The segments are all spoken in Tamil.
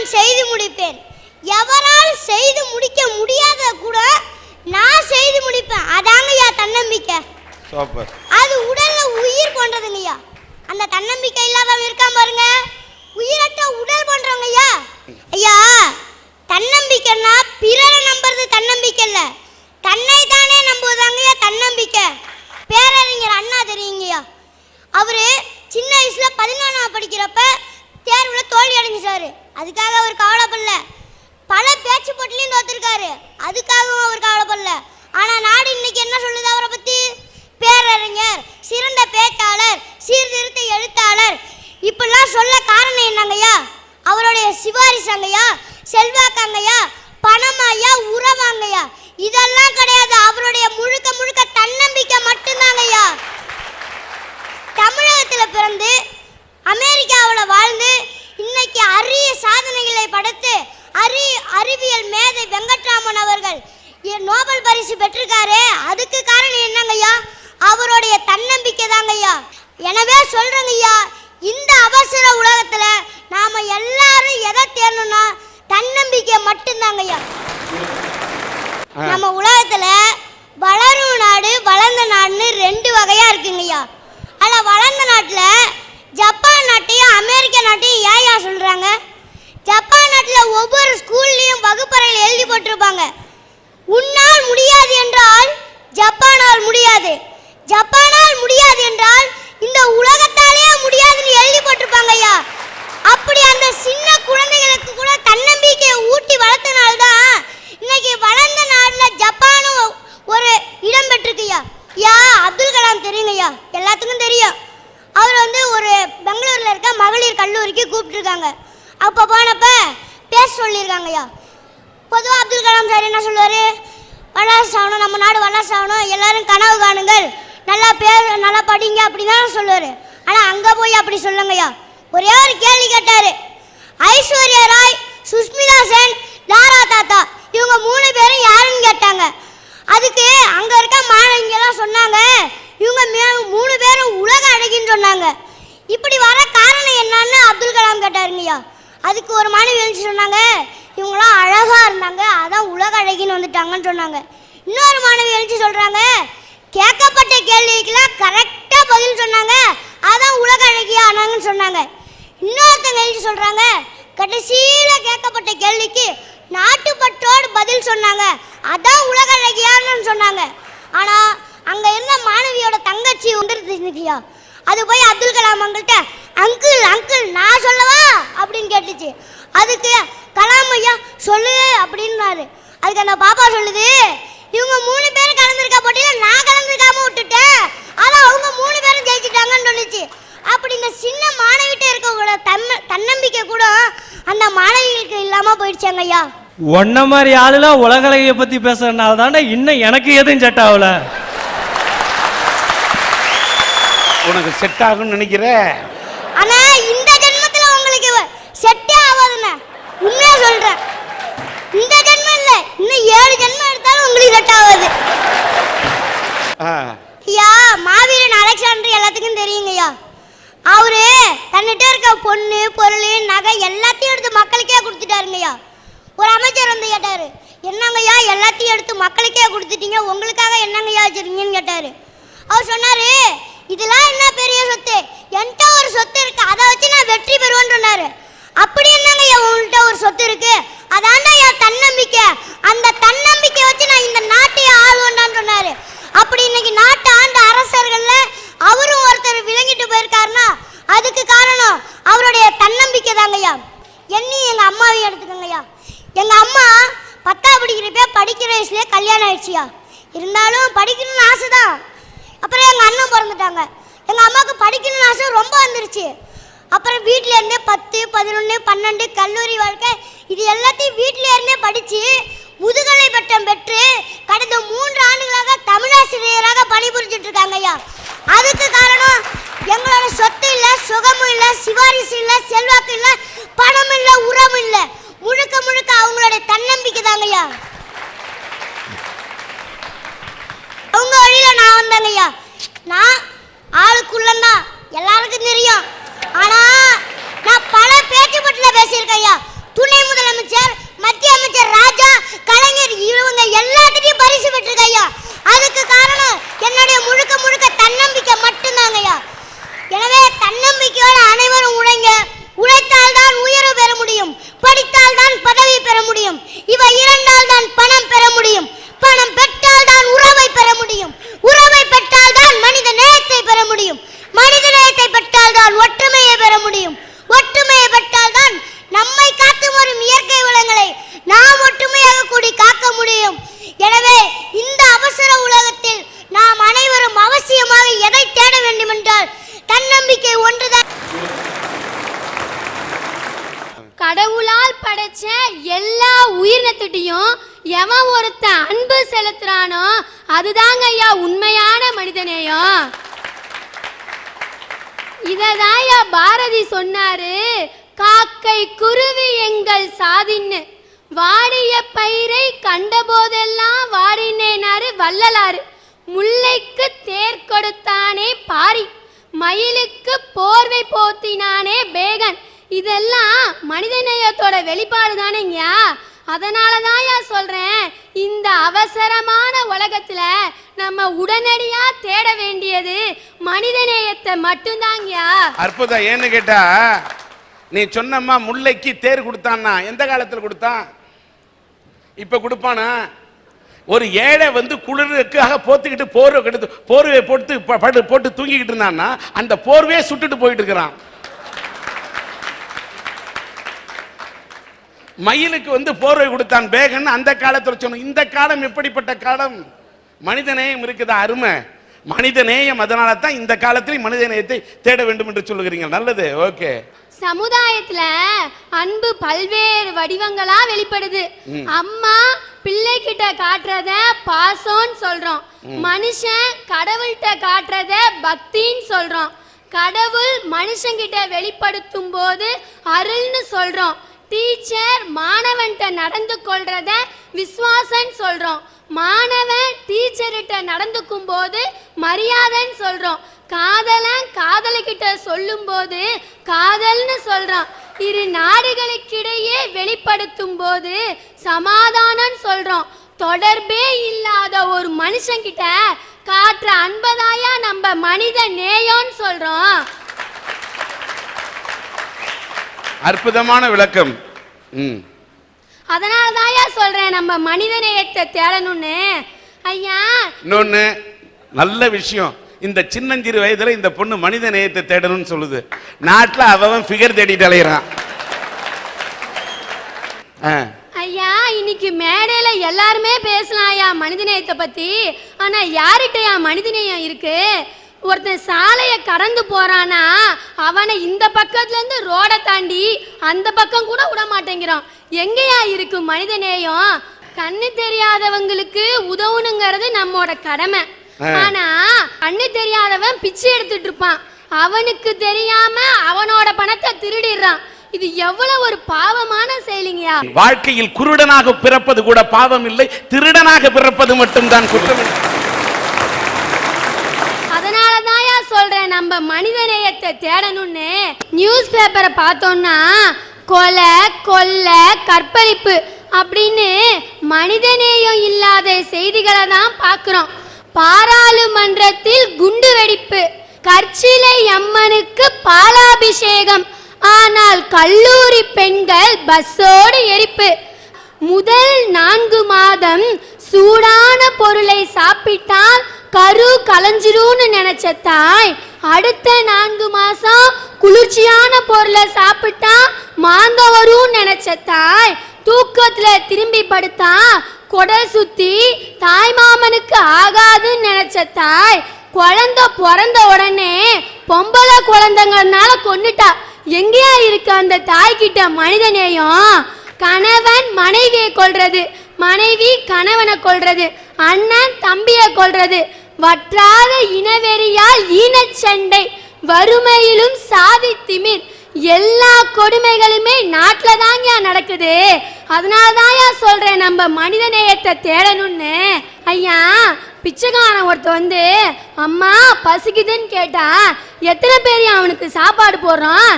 நான் செய்து முடிப்பேன். எவரால் செய்து முடிக்க முடியாத கூட நான் செய்து முடிப்பேன். அதாங்கய்யா தன்னம்பிக்கை. சூப்பர். அது உடல்ல உயிர் கொண்டதுங்கய்யா அந்த தன்னம்பிக்கை இல்லாதவன் இருக்கான் பாருங்க. உயிரற்ற உடல் பண்றவங்க ஐயா. ஐயா தன்னம்பிக்கைன்னா பிறரை நம்புறது தன்னம்பிக்கை இல்ல. தன்னை தானே நம்புவதாங்கய்யா தன்னம்பிக்கை. பேரறிஞர் அண்ணா தெரியுங்கய்யா அதுக்காக அவர் கவலைப்படல. பல பேச்சு போட்டிலையும் தோத்துருக்காரு. அதுக்காகவும் அவர் கவலைப்படல. ஆனா நாடு இன்னைக்கு என்ன சொல்லுது அவரை பத்தி? பேரறிஞர் சிறந்த பேச்சாளர் சீர்திருத்த எழுத்தாளர். இப்படிலாம் சொல்ல காரணம் என்னங்கய்யா அவருடைய சிபாரிசங்கய்யா செல்வாக்கங்கய்யா பணமாய்யா உறவாங்கய்யா இதெல்லாம் கிடையாது. அவருடைய முழுக்க முழுக்க தன்னம்பிக்கை மட்டும்தாங்கய்யா தமிழகத்துல பிறந்து அமெரிக்காவில் வாழ்ந்து இன்னைக்கு அரிய சாதனைகளை படைத்து அறி அறிவியல் மேதை வெங்கட்ராமன் அவர்கள் இ- நோபல் பரிசு பெற்றிருக்காரு அதுக்கு காரணம் என்னங்கய்யா அவருடைய தன்னம்பிக்கை தாங்கய்யா எனவே சொல்றேங்கய்யா இந்த அவசர உலகத்துல நாம எல்லாரும் எதை தேடணும்னா தன்னம்பிக்கை மட்டும்தாங்கய்யா நம்ம உலகத்துல வளரும் நாடு வளர்ந்த நாடுன்னு ரெண்டு வகையா இருக்குங்கய்யா. ஆனா வளர்ந்த நாட்டுல ஜப்பான் நாட்டையும் அமெரிக்க நாட்டையும் ஏயா சொல்றாங்க? ஜப்பான் நாட்டுல ஒவ்வொரு ஸ்கூல்லையும் வகுப்பறையில் எழுதி போட்டிருப்பாங்க. உன்னால் முடியாது என்றால் ஜப்பானால் முடியாது. ஜப்பானால் முடியாது என்றால் இந்த உலகத்தாலேயே முடியாதுன்னு எழுதி போட்டிருப்பாங்க ஐயா அப்படி அந்த சின்ன குழந்தைகளுக்கு கூட தன்னம்பிக்கையை ஊட்டி வளர்த்தனால்தான் இன்னைக்கு வளர்ந்த நாடுல ஜப்பானும் ஒரு இடம் பெற்றிருக்குய்யா யா அப்துல் கலாம் தெரியுங்கய்யா எல்லாத்துக்கும் தெரியும் அவர் வந்து ஒரு பெங்களூர்ல இருக்க மகளிர் கல்லூரிக்கு கூப்பிட்டுருக்காங்க அப்போ போனப்ப பேச சொல்லியிருக்காங்கய்யா பொதுவாக அப்துல் கலாம் சார் என்ன சொல்லுவார் வல்லரசு ஆகணும் நம்ம நாடு வல்லரசு ஆகணும் எல்லாரும் கனவு காணுங்கள் நல்லா பே நல்லா அப்படி தான் சொல்லுவார். ஆனால் அங்கே போய் அப்படி சொல்லுங்கய்யா. ஒரே ஒரு கேள்வி கேட்டார். ஐஸ்வர்யா ராய் சுஷ்மிதா சென் லாரா தாத்தா இவங்க மூணு பேரும் யாருன்னு கேட்டாங்க. அதுக்கு அங்கே இருக்க மாணவிங்கெல்லாம் சொன்னாங்க இவங்க மே- மூணு பேரும் உலக அழகின்னு சொன்னாங்க. இப்படி வர காரணம் என்னன்னு அப்துல் கலாம் கேட்டாருங்கய்யா. அதுக்கு ஒரு மாணவி எழுந்து சொன்னாங்க இவங்களாம் அழகாக இருந்தாங்க அதான் உலக அழகின்னு வந்துட்டாங்கன்னு சொன்னாங்க. இன்னொரு மாணவி எழுந்து சொல்கிறாங்க கேட்கப்பட்ட கேள்விக்கெல்லாம் கரெக்டாக பதில் சொன்னாங்க. அதான் உலக அழகியா ஆனாங்கன்னு சொன்னாங்க. இன்னொருத்தங்க எழுதி சொல்கிறாங்க கடைசியில கேட்கப்பட்ட கேள்விக்கு நாட்டுப்பற்றோடு பதில் சொன்னாங்க. அதான் உலக அழகியான்னு சொன்னாங்க. ஆனால் அங்கே இருந்த மாணவியோட தங்கச்சி வந்துருந்துச்சியா அது போய் அப்துல் கலாம் அங்கிட்ட அங்கிள் அங்கிள் நான் சொல்லவா? அப்படின்னு கேட்டுச்சு. அதுக்கு கலாம் ஐயா சொல்லு அப்படின்னாரு அதுக்கு அந்த பாப்பா சொல்லுது இவங்க மூணு பேரும் கலந்துருக்கா போட்டு நான் கலந்துருக்காம விட்டுட்டேன் அதான் அவங்க மூணு பேரும் ஜெயிச்சிட்டாங்கன்னு சொல்லுச்சு அப்படி இந்த சின்ன மாணவிட்ட இருக்கவங்களோட தன்ன தன்னம்பிக்கை கூட அந்த மாணவிகளுக்கு இல்லாம போயிடுச்சாங்க ஐயா உன்ன மாதிரி ஆளுலாம் உலகலையை பத்தி பேசுறதுனால தானே இன்னும் எனக்கு எதுவும் செட் ஆகல. உனக்கு செட் ஆகும்னு நினைக்கிற ஆனா இந்த ஜென்மத்துல உங்களுக்கு செட்டே ஆகாதுண்ணே. உண்மையா சொல்றேன் இந்த ஜென்மம் இல்ல இன்னும் ஏழு ஜென்மம் எடுத்தாலும் உங்களுக்கு செட் ஆகாது ஆ, ஐயா மாவீரன் அலெக்சாண்டர் எல்லாத்துக்கும் தெரியுங்கய்யா அவரு தன்னிட்ட இருக்க பொண்ணு பொருள் நகை எல்லாத்தையும் எடுத்து மக்களுக்கே கொடுத்துட்டாருங்கய்யா ஒரு அமைச்சர் வந்து கேட்டாரு என்னங்கய்யா எல்லாத்தையும் எடுத்து மக்களுக்கே கொடுத்துட்டீங்க உங்களுக்காக என்னங்கய்யா வச்சிருக்கீங்கன்னு கேட்டாரு அவர் சொன்னாரு இதெல்லாம் என்ன பெரிய சொத்து என்கிட்ட ஒரு சொத்து இருக்கு அதை வச்சு நான் வெற்றி பெறுவேன்னு சொன்னாரு அப்படி என்னங்கய்யா உங்கள்கிட்ட ஒரு சொத்து இருக்கு அதான்டா என் தன்னம்பிக்கை அந்த தன்னம்பிக்கை வச்சு நான் இந்த நாட்டையே ஆளுவேன்டான்னு சொன்னாரு அப்படி இன்னைக்கு நாட்டை ஆண்ட அரசர்கள்ல அவரும் ஒருத்தர் விளங்கிட்டு போயிருக்காருன்னா அதுக்கு காரணம் அவருடைய தன்னம்பிக்கை தாங்கய்யா என்னி எங்க அம்மாவையும் எடுத்துக்கோங்கய்யா எங்க அம்மா பத்தாம் படிக்கிறப்ப படிக்கிற வயசுலயே கல்யாணம் ஆயிடுச்சுயா இருந்தாலும் படிக்கணும்னு ஆசைதான் அப்புறம் எங்க அண்ணன் பிறந்துட்டாங்க எங்க அம்மாவுக்கு படிக்கணும்னு ஆசை ரொம்ப வந்துருச்சு அப்புறம் வீட்ல இருந்தே பத்து பதினொன்று பன்னெண்டு கல்லூரி வாழ்க்கை இது எல்லாத்தையும் வீட்ல இருந்தே படிச்சு முதுகலை பட்டம் பெற்று கடந்த மூன்று ஆண்டுகளாக தமிழாசிரியராக பணிபுரிஞ்சிட்டு இருக்காங்க ஐயா. அதுக்கு காரணம் எங்களோட சொத்து இல்ல சுகமும் இல்ல சிபாரிசு இல்ல செல்வாக்கு இல்ல பணம் இல்ல உறவு இல்ல. முழுக்க முழுக்க அவங்களுடைய தன்னம்பிக்கை தாங்க ஐயா. அவங்க வழியில நான் வந்தேங்க ஐயா. நான் ஆளுக்குள்ளந்தான் எல்லாருக்கும் தெரியும் ஆனா நான் பல பேச்சுப்பட்டுல பேசியிருக்கேன் ஐயா துணை முதலமைச்சர் மத்திய அமைச்சர் ராஜா கலைஞர் இவங்க எல்லாத்துட்டையும் பரிசு பெற்றிருக்க ஐயா அதுக்கு காரணம் என்னுடைய முழுக்க முழுக்க தன்னம்பிக்கை மட்டும்தாங்க ஐயா எனவே தன்னம்பிக்கையோடு அனைவரும் உழைங்க உழைத்தால் தான் உயர்வு பெற முடியும் படித்தால் தான் பதவி பெற முடியும் இவை இரண்டால் தான் பணம் பெற முடியும் பணம் பெற்றால் தான் உறவை பெற முடியும் உறவை பெற்றால் தான் மனித நேயத்தை பெற முடியும் மனித நேயத்தை பெற்றால் தான் ஒற்றுமையை பெற முடியும் ஒற்றுமையை பெற்றால் தான் நம்மை காத்து வரும் இயற்கை வளங்களை நாம் ஒற்றுமையாக கூடி காக்க முடியும் எனவே இந்த அவசர உலகத்தில் நாம் அனைவரும் அவசியமாக எதை தேட வேண்டுமென்றால் தன்னம்பிக்கை ஒன்றுதான் கடவுளால் படைச்ச எல்லா உயிரினத்திட்டையும் எவன் ஒருத்தன் அன்பு செலுத்துறானோ அதுதாங்க ஐயா உண்மையான மனிதநேயம். இததாயா பாரதி சொன்னாரு காக்கை குருவி எங்கள் சாதின்னு. வாடிய பயிரை கண்ட போதெல்லாம் வாடினேனாரு வள்ளலாறு முல்லைக்கு தேர் கொடுத்தானே பாரி. மயிலுக்கு போர்வை போத்தினானே பேகன். இதெல்லாம் மனிதநேயத்தோட வெளிப்பாடு தானேங்கய்யா அதனால தான் சொல்றேன். இந்த அவசரமான உலகத்துல நம்ம உடனடியா தேட வேண்டியது மனிதநேயத்தை மட்டும்தாங்கய்யா அற்புதம். ஏன்னு கேட்டா நீ சொன்னம்மா முல்லைக்கு தேர் கொடுத்தான்னா எந்த காலத்தில் கொடுத்தான்? இப்ப கொடுப்பானா? ஒரு ஏழை வந்து குளிருக்காக போத்துக்கிட்டு போர்வை கெடுத்து போர்வையை போட்டு ப- படு போட்டு தூங்கிக்கிட்டு இருந்தான்னா அந்த போர்வையே சுட்டுட்டு போயிட்டு இருக்கிறான். மயிலுக்கு வந்து போர்வை கொடுத்தான் பேகன். அந்த காலத்துல சொன்னோம் இந்த காலம் எப்படிப்பட்ட காலம்? மனித நேயம் இருக்குதா? அருமை. மனித நேயம் அதனால தான் இந்த காலத்தில் மனித நேயத்தை தேட வேண்டும் என்று சொல்லுகிறீங்க. நல்லது ஓகே. சமுதாயத்துல அன்பு பல்வேறு வடிவங்களா வெளிப்படுது. அம்மா பிள்ளை கிட்ட காட்டுறத பாசம்னு சொல்றோம். மனுஷன் கடவுள்கிட்ட காட்டுறத பக்தின்னு சொல்றோம். கடவுள் மனுஷங்கிட்ட வெளிப்படுத்தும் போது அருள்னு சொல்றோம். டீச்சர் மாணவன்கிட்ட நடந்து கொள்றத விசுவாசன்னு சொல்றோம். மாணவன் டீச்சர்கிட்ட நடந்துக்கும் போது மரியாதைன்னு சொல்றோம். காதலன் காதலிக்கிட்ட சொல்லும்போது காதல்னு சொல்றான். இரு நாடுகளுக்கிடையே வெளிப்படுத்தும் போது சமாதானம் சொல்றோம். தொடர்பே இல்லாத ஒரு மனுஷங்கிட்ட காட்டுற அன்பதாயா நம்ம மனித நேயம்னு சொல்றோம். அற்புதமான விளக்கம். ம். அதனால தாயா சொல்றேன் நம்ம மனித நேயத்தை தேடணும்னு. ஐயா. இன்னொன்னு நல்ல விஷயம். இந்த சின்னஞ்சிறு வயதுல இந்த பொண்ணு மனித நேயத்தை தேடணும்னு சொல்லுது. நாட்டுல அவன் ஃபிகர் தேடிட்டு அலையிறான். ஐயா இன்னைக்கு மேடையில எல்லாருமே பேசலாம்யா மனிதநேயத்தை பத்தி. ஆனா யார்கிட்டயா மனிதநேயம் இருக்கு? ஒருத்தன் சாலையை கடந்து போறானா அவனை இந்த பக்கத்துல இருந்து ரோட தாண்டி அந்த பக்கம் கூட விட மாட்டேங்கிறான். எங்கேயா இருக்கு மனிதநேயம்? கண்ணு தெரியாதவங்களுக்கு உதவணுங்கிறது நம்மோட கடமை. ஆனா கண்ணு தெரியாதவன் பிச்சை எடுத்துட்டு இருப்பான். அவனுக்கு தெரியாம அவனோட பணத்தை திருடிடுறான். இது எவ்வளவு ஒரு பாவமான செயலிங்கயா வாழ்க்கையில் குருடனாக பிறப்பது கூட பாவம் இல்லை திருடனாக பிறப்பது மட்டும்தான் குற்றம் இல்லை. அதனால தான்யா சொல்றேன் நம்ம மனிதநேயத்தை தேடணும்னு நியூஸ் பேப்பரை பார்த்தோம்னா கொலை கொள்ளை கற்பழிப்பு அப்படின்னு மனிதநேயம் இல்லாத செய்திகளை தான் பார்க்குறோம். பாராளுமன்றத்தில் குண்டு வெடிப்பு கற்சிலை அம்மனுக்கு பாலாபிஷேகம் ஆனால் கல்லூரி பெண்கள் பஸ்ஸோடு எரிப்பு. முதல் நான்கு மாதம் சூடான பொருளை சாப்பிட்டால் கரு கலைஞ்சிரும்னு நினைச்ச தாய் அடுத்த நான்கு மாசம் குளிர்ச்சியான பொருளை சாப்பிட்டா மாங்க வரும் நினைச்ச தாய் தூக்கத்துல திரும்பி படுத்தா குடல் சுத்தி தாய் மாமனுக்கு ஆகாதுன்னு நினைச்ச தாய் குழந்தை பிறந்த உடனே பொம்பளை குழந்தைங்கனால கொண்டுட்டா எங்கேயா இருக்கு அந்த தாய்கிட்ட மனிதநேயம்? கணவன் மனைவியை கொள்றது மனைவி கணவனை கொள்றது அண்ணன் தம்பியை கொல்றது வற்றாத இனவெறியால் ஈனச்சண்டை வறுமையிலும் சாதி திமிர். எல்லா கொடுமைகளுமே நாட்டில் தாங்க நடக்குது. அதனால தான்யா சொல்கிறேன் நம்ம மனித நேயத்தை தேடணும்னு. ஐயா பிச்சைக்காரன் ஒருத்த வந்து அம்மா பசிக்குதுன்னு கேட்டா எத்தனை பேர் அவனுக்கு சாப்பாடு போடுறான்?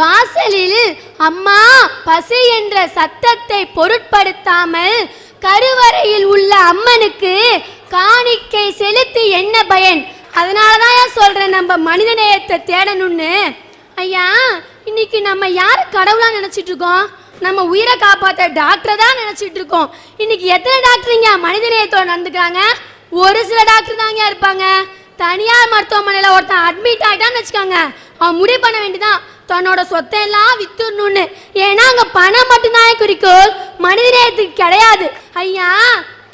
வாசலில் அம்மா பசி என்ற சத்தத்தை பொருட்படுத்தாமல் கருவறையில் உள்ள அம்மனுக்கு காணிக்கை செலுத்தி என்ன பயன்? அதனால தான் ஏன் நம்ம நம்ம மனிதநேயத்தை தேடணும்னு. ஐயா இன்னைக்கு நம்ம யார் கடவுளாக நினச்சிட்டு இருக்கோம்? நம்ம உயிரை காப்பாற்ற டாக்டரை தான் நினச்சிட்டு இருக்கோம். இன்னைக்கு எத்தனை டாக்டருங்க மனித நேயத்தோடு நடந்துக்கிறாங்க? ஒரு சில டாக்டர் தாங்க இருப்பாங்க. தனியார் மருத்துவமனையில் ஒருத்தன் அட்மிட் ஆகிட்டான்னு வச்சுக்கோங்க. அவன் முடிவு பண்ண வேண்டியதான் தன்னோட சொத்தை எல்லாம் வித்துடணும்னு. ஏன்னா அங்கே பணம் மட்டும்தான் குறிக்கோள். மனித நேயத்துக்கு கிடையாது. ஐயா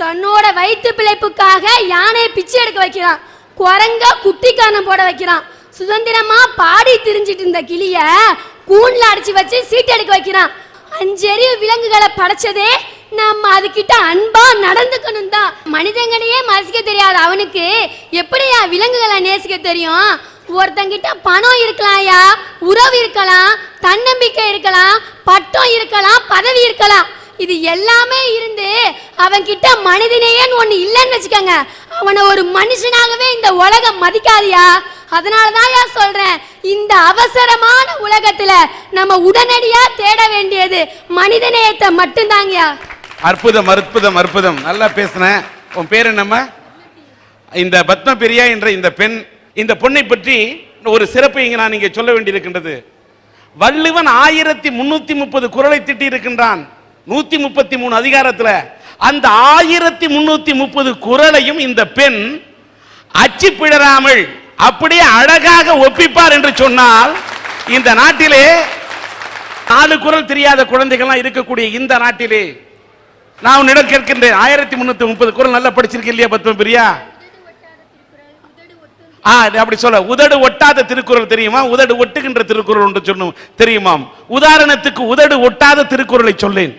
தன்னோட வயிற்று பிழைப்புக்காக யானையை பிச்சை எடுக்க வைக்கிறான். குரங்க குட்டிக்காரன் போட வைக்கிறான். சுதந்திரமா பாடி திரிஞ்சிட்டு இருந்த கிளிய கூண்ல அடிச்சு வச்சு சீட்டு எடுக்க வைக்கிறான். அஞ்சறிவு விலங்குகளை படைச்சதே நம்ம அதுகிட்ட அன்பா நடந்துக்கணும் தான் மனிதங்களையே மசிக்க தெரியாத அவனுக்கு எப்படியா விலங்குகளை நேசிக்க தெரியும்? ஒருத்தங்கிட்ட பணம் இருக்கலாம்யா உறவு இருக்கலாம் தன்னம்பிக்கை இருக்கலாம் பட்டம் இருக்கலாம் பதவி இருக்கலாம். இது எல்லாமே இருந்து அவன்கிட்ட மனிதனேயன்னு ஒண்ணு இல்லைன்னு வச்சுக்கோங்க. அவனை ஒரு மனுஷனாகவே இந்த உலகம் மதிக்காதியா? அதனால தான் சொல்றேன் இந்த அவசரமான உலகத்துல நம்ம உடனடியா தேட வேண்டியது மனிதநேயத்தை மட்டும்தாங்கயா அற்புதம் அற்புதம் அற்புதம். நல்லா பேசுனேன். உன் பேர் என்னம்மா? இந்த பத்மபிரியா என்ற இந்த பெண் இந்த பொண்ணை பற்றி ஒரு சிறப்பு இங்க நான் இங்கே சொல்ல வேண்டியிருக்கின்றது. வள்ளுவன் ஆயிரத்தி முன்னூத்தி முப்பது குரலை திட்டி இருக்கின்றான் நூத்தி முப்பத்தி மூணு அதிகாரத்தில் அந்த ஆயிரத்தி முன்னூத்தி முப்பது குரலையும் இந்த பெண் அச்சு பிழறாமல் அப்படியே அழகாக ஒப்பிப்பார் என்று சொன்னால் இந்த நாட்டிலே நாலு குரல் தெரியாத குழந்தைகள்லாம் இருக்கக்கூடிய இந்த நாட்டிலே நான் உன்னிடம் கேட்கின்றேன். ஆயிரத்தி முன்னூத்தி முப்பது குரல் நல்லா படிச்சிருக்கேன் இல்லையா பத்ம பிரியா? ஆ அப்படி சொல்ல உதடு ஒட்டாத திருக்குறள் தெரியுமா? உதடு ஒட்டுகின்ற திருக்குறள் ஒன்று சொன்னோம் தெரியுமாம். உதாரணத்துக்கு உதடு ஒட்டாத திருக்குறளை சொல்லேன்.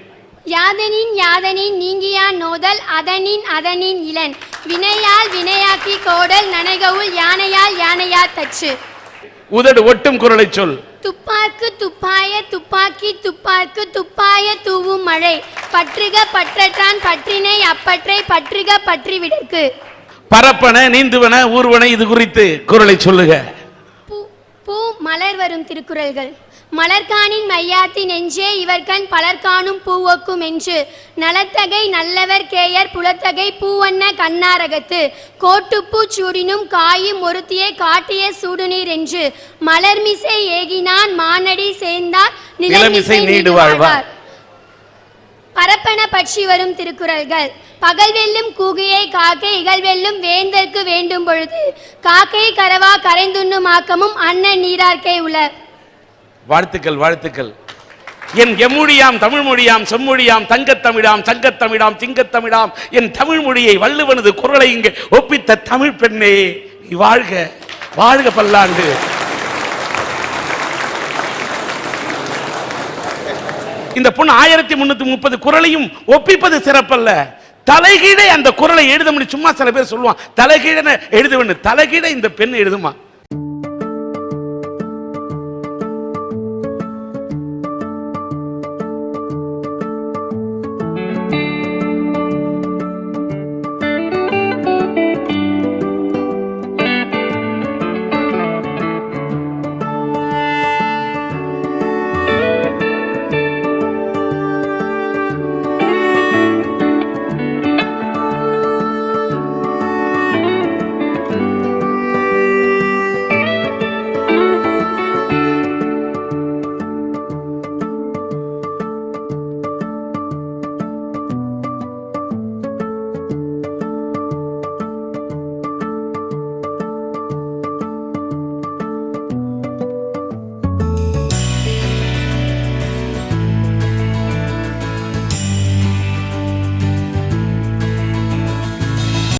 யாதனின் யாதனின் நீங்கியான் நோதல் அதனின் அதனின் இளன் வினையால் வினையாக்கி கோடல் நனைகவுள் யானையால் யானையா தச்சு. உதடு ஒட்டும் குரலை சொல். துப்பாக்கு துப்பாய துப்பாக்கி துப்பாக்கு துப்பாய தூவும் மழை. பற்றுக பற்றற்றான் பற்றினை அப்பற்றை பற்றுக பற்றி விடற்கு. பரப்பன நீந்துவன ஊர்வன இது குறித்து குரலை சொல்லுக. பூ பூ மலர் வரும் திருக்குறள்கள். மலர்காணின் மையாத்தி நெஞ்சே இவர்கண் பலர்காணும் பூவொக்கும் என்று. நலத்தகை நல்லவர் கேயர் புலத்தகை பூவண்ண கண்ணாரகத்து. கோட்டுப்பூ சூடினும் காயும் ஒருத்தியே காட்டிய சூடுநீர் என்று. மலர்மிசை ஏகினான் மானடி சேர்ந்தார் நிலமிசை நீடு வாழ்வார். பரப்பன பற்றி வரும் திருக்குறள்கள். பகல் வெல்லும் கூகையை காக்கை இகழ் வெல்லும் வேந்தற்கு வேண்டும் பொழுது காக்கை கரவா கரைந்துண்ணும் ஆக்கமும் அண்ணன் நீரார்க்கை உளர் வாழ்த்துக்கள் வாழ்த்துக்கள். என் எம்மொழியாம் தமிழ் மொழியாம் செம்மொழியாம் தங்கத்தமிழாம் சங்கத்தமிழாம் திங்கத்தமிழாம் என் தமிழ் மொழியை வள்ளுவனது குரலை இங்கே ஒப்பித்த தமிழ் பெண்ணே நீ வாழ்க வாழ்க பல்லாண்டு. இந்த பொண்ணு ஆயிரத்தி முன்னூத்தி முப்பது குரலையும் ஒப்பிப்பது சிறப்பல்ல. தலைகீழே அந்த குரலை எழுத முடியும். சும்மா சில பேர் சொல்லுவான் தலைகீழ எழுதுவன்னு. தலைகீழே இந்த பெண் எழுதுமா?